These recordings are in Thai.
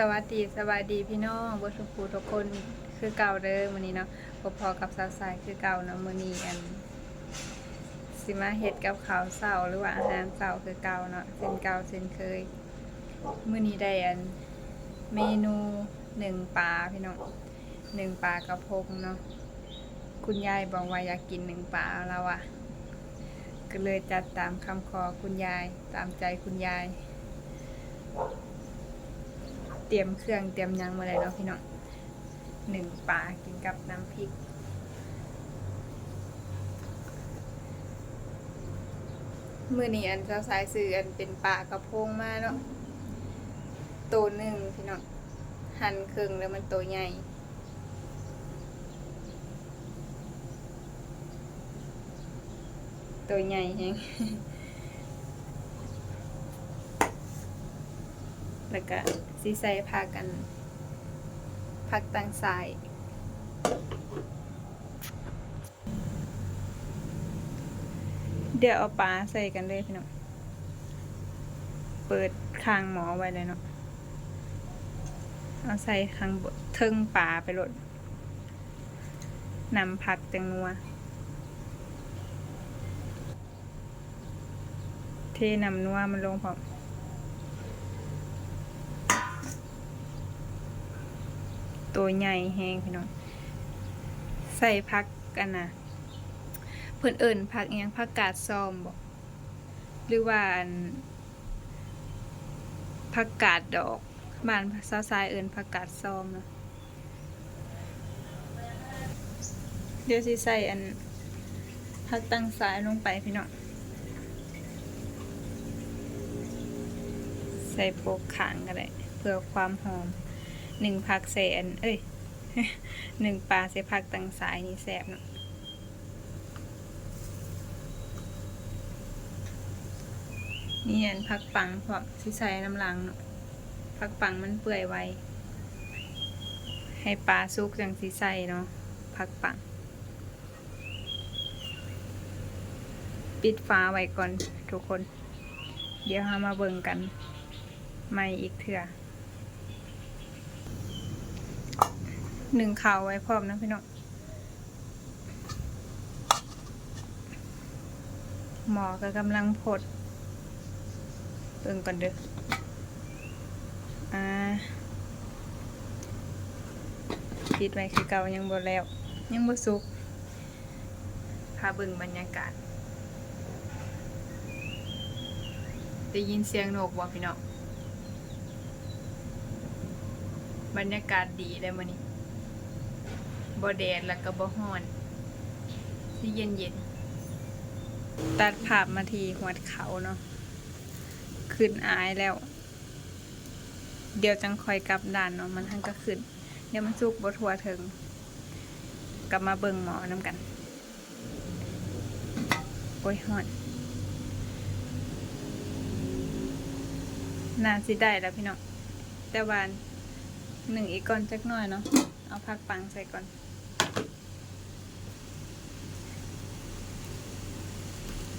สวัสดีสวัสดีพี่น้องบ่ทุกผู้ทุกคนคือเก่าเด้อมื้อนี้เนาะพบพอกับสาวสายคือเก่าเนาะมื้อนี้อันสิมาเฮ็ดกับข้าวเช้าหรือว่าอาหารเช้าคือเก่าเนาะเช่นเก่าเช่นเคยมื้อนี้ได้อันเมนูหนึ่งปลาพี่น้องหนึ่งปลากระพงเนาะคุณยายบอกว่าอยากกินหนึ่งปลาแล้วอะก็เลยจัดตามคำขอคุณยายตามใจคุณยาย เตรียมเครื่องเตรียมยังมาเลยเนาะพี่น้องหนึ่งปลากินกับน้ำพริกมือนี้อันเจ้าสายสื่ออันเป็นปลากระพงมาเนาะตัวหนึ่งพี่น้องหั่นครึ่งแล้วมันตัวใหญ่ตัวใหญ่แฮง แล้วก็สีใส่ผักกันผักต่างสายเดี๋ยวเอาปลาใส่กันเลยพี่น้อง เปิดคางหมอไว้เลยเนาะ เอาใส่คางเทิงปลาไปหลดนำผักจังนัว เทนำนัวมันลงพร้อม ตัวใหญ่แห้งพี่น้องใส่พักกันนะเพื่อนเอิ่นพักอิหยังพักกาดซอมบอกหรือว่าอันพักกาดดอกบ้านซาซายเอิ่นพักกาดซอมเนะเดี๋ยวสิใส่อันพักตั้งสายลงไปพี่น้องใส่โปกขางก็ได้เพื่อความหอม หนึ่งผักเสนเอ้ยหนึ่งปลาเสผักตังสายนี่แสบเนาะนี่อันผักปังพร้อมสิใส่น้ำลังเนาะผักปังมันเปื่อยไวให้ปลาสุกจังสิใส่เนาะผักปัง ปิดฟ้าไว้ก่อนทุกคน เดี๋ยวเรามาเบิ่งกันใหม่อีกเถื่อ หนึ่งข่าวไว้พร้อมนะพี่น้องหมอก็กำลังพดเบิ่งก่อนเด้ออ่าปิดไว้คือเก่ายังบ่แล้ว ยังบ่สุกพาเบิ่งบรรยากาศได้ยินเสียงนกบ่พี่น้องบรรยากาศดีเลยมื้อนี้ บ่แดดแล้วก็บ่ฮ้อนที่เย็นเย็นๆตัดภาพมาทีหัวเขาเนาะขึ้นอายแล้ว เดี๋ยวจังคอยกลับด่านเนาะมันทั้งก็ขึ้น เดี๋ยวมันสุกบ่ทัวถึง กลับมาเบิ่งหมอน้ำกันโอ้ยฮ้อนน่าสิได้แล้วพี่น้องแต่วาอันหนึ่งอีกก่อนจักหน่อยเนาะเอาผักปังใส่ก่อน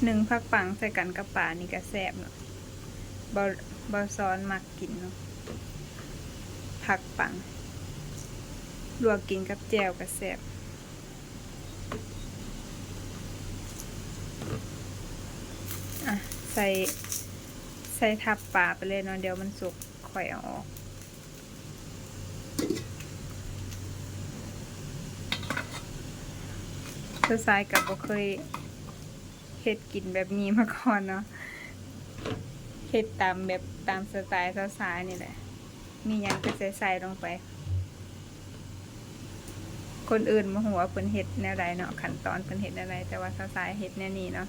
หนึ่งผักปังใส่กันกับป่านี่ก็แซ่บเนาะบอบอซ้อนมักกินเนาะผักปังลวกกินกับแจ่วก็แซ่บอะใส่ใส่ทับป่าไปเลยเนาะเดี๋ยวมันสุกค่อยเอาออกเธอทรายกับบ่เคย เฮ็ดกินแบบนี้มาก่อนเนาะเฮ็ดตามแบบตามสไตล์สาวๆนี่แหละ มีหยังก็ใส่ใส่ลงไป คนอื่นมาหัวเพิ่นเฮ็ดแนวใดเนาะขั้นตอนเพิ่นเฮ็ดแนวใดแต่ว่าสาวๆเฮ็ดแนวนี้เนาะ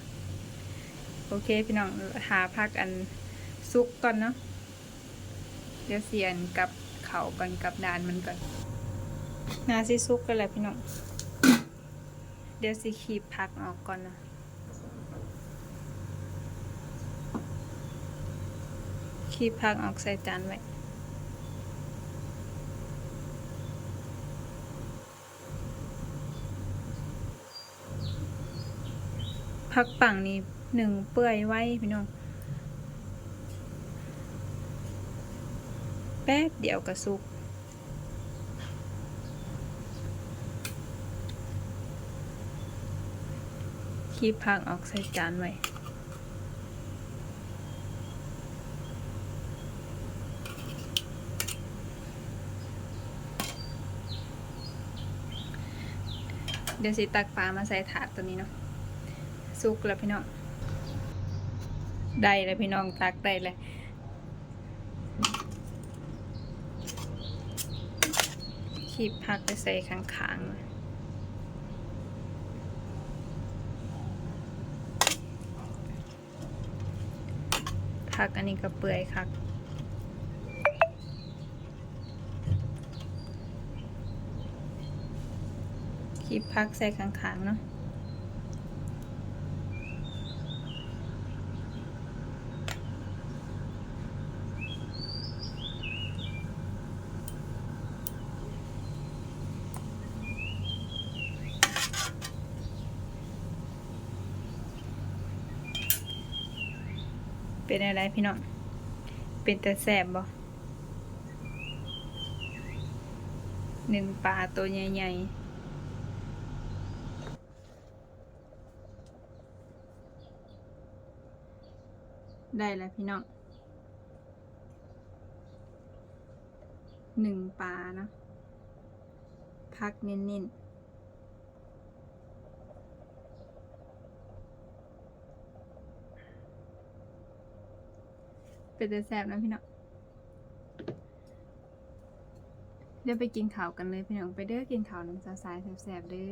โอเคพี่น้องหาพักอันซุกก่อนเนาะเดี๋ยวเสียนกับเขาก่อนกับดานมันก่อนนาสิซุกกันแหละพี่น้องเดี๋ยวสิขีบพักออกก่อนนะ ขีบพักออกใส่จานไว้พักปังนี่หนึ่งเปื่อยไว้พี่น้อง แป๊บเดียวก็สุกคีบผักออกใส่จานไว้ เดี๋ยวสิตักปลามาใส่ถาดตัวนี้เนาะสุกแล้วพี่น้อง ได้แล้วพี่น้องตักได้เลยคีบผักไปใส่ข้างๆเลยผักอันนี้ก็เปื่อยคัก คีบพักใส่ข้างๆเนาะเป็นอะไรพี่น้อง เป็นแต่แสบบ่หนึ่งปลาตัวใหญ่ๆ ได้แล้วพี่น้องหนึ่งปลาเนาะพักเน้นๆเป็นแต่แสบนะพี่น้อง เดี๋ยวไปกินข้าวกันเลยพี่น้อง ไปเด้อกินข้าวน้ำสายแสบๆเด้อ